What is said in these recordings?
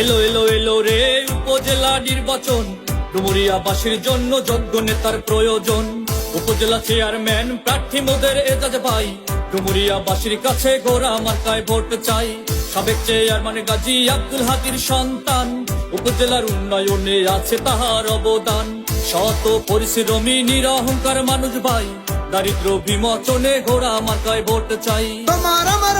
এলো এলো এলো রে উপজেলা নির্বাচন। ডুমুরিয়াবাসীর জন্য যোগ্য নেতার প্রয়োজন। উপজেলা চেয়ারম্যান প্রার্থী মোদের এজাজ ভাই। ডুমুরিয়াবাসীর কাছে গোড়া মার্কায় ভোট চাই। সাবেক চেয়ারম্যান গাজী আব্দুল হাদির সন্তান। উপজেলার উন্নয়নে আছে তাহার অবদান। শত পরিশ্রমী, নিরহংকার মানুষ ভাই। দারিদ্র বিমোচনে ঘোড়া মার্কায় ভোট চাই। তোমার আমার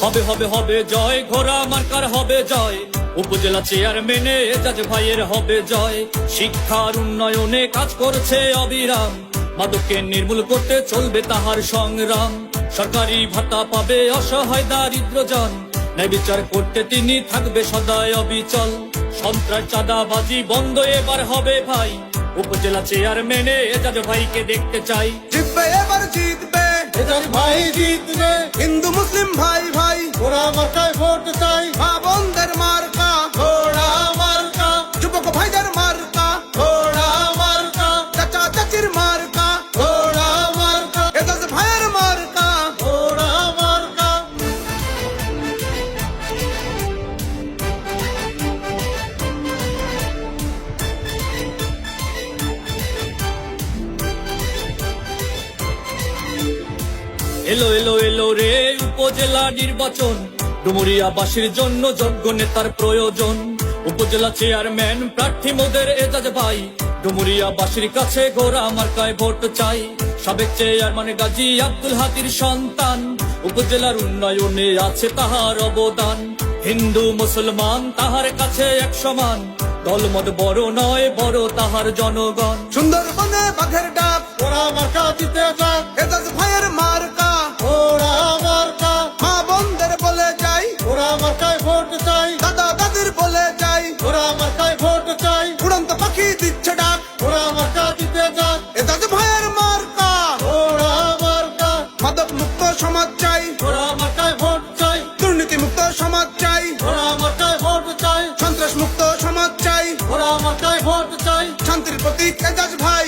হবে হবে হবে জয়। ঘোড়া মার্কার হবে জয়। উপজেলা চেয়ারম্যানে এজাজ ভাইয়ের হবে জয়। শিক্ষার উন্নয়নে কাজ করছে অবিরাম। মাদককে নির্মূল করতে চলবে তাহার সংগ্রাম। সরকারি ভাতা পাবে অসহায় দারিদ্রজন ন্যায় বিচার করতে তিনি থাকবে সদায় অবিচল। সন্ত্রাস চাঁদাবাজি বন্ধ এবার হবে ভাই। উপজেলা চেয়ারম্যানে এজাজ ভাইকে দেখতে চাই। জিতবে এবার জিতবে। এদের ভাই জিতবে। হিন্দু মুসলিম ভাই। এলো এলো এলো রে উপজেলা নির্বাচন। ডুমুরিয়াবাসীর জন্য যোগ্য নেতার প্রয়োজন। উপজেলা চেয়ারম্যান প্রার্থী মোদের এজাজ ভাই। ডুমুরিয়াবাসীর কাছে গোড়া মার্কায় ভোট চাই। সাবেক চেয়ারম্যান গাজী আব্দুল হাদির সন্তান। উপজেলার উন্নয়নে আছে তাহার অবদান। হিন্দু, মুসলমান তাহার কাছে এক সমান। দলমত বড় নয়, বড় তাহার জনগণ। সুন্দরবনে বাঘের ডাক, ঘোড়া মার্কা দিতে যাক। এজাজ ভাইয়ের মার্কা ভোট চাই। দাদা দাদির বলে যাই ঘোড়া মার্কায় ভোট চাই। উড়ন্ত পাখি দিচ্ছে ডাক ঘোড়া মার্কা দিতে যাক এজাজ ভাইয়ের মার্কা ঘোড়া মার্কা। মাদক মুক্ত সমাজ চাই ঘোড়া মার্কায় ভোট চাই। দুর্নীতি মুক্ত সমাজ চাই ঘোড়া মার্কায় ভোট চাই। সন্ত্রাস মুক্ত সমাজ চাই ঘোড়া মার্কায় ভোট চাই। শান্তির প্রতীক এজাজ ভাই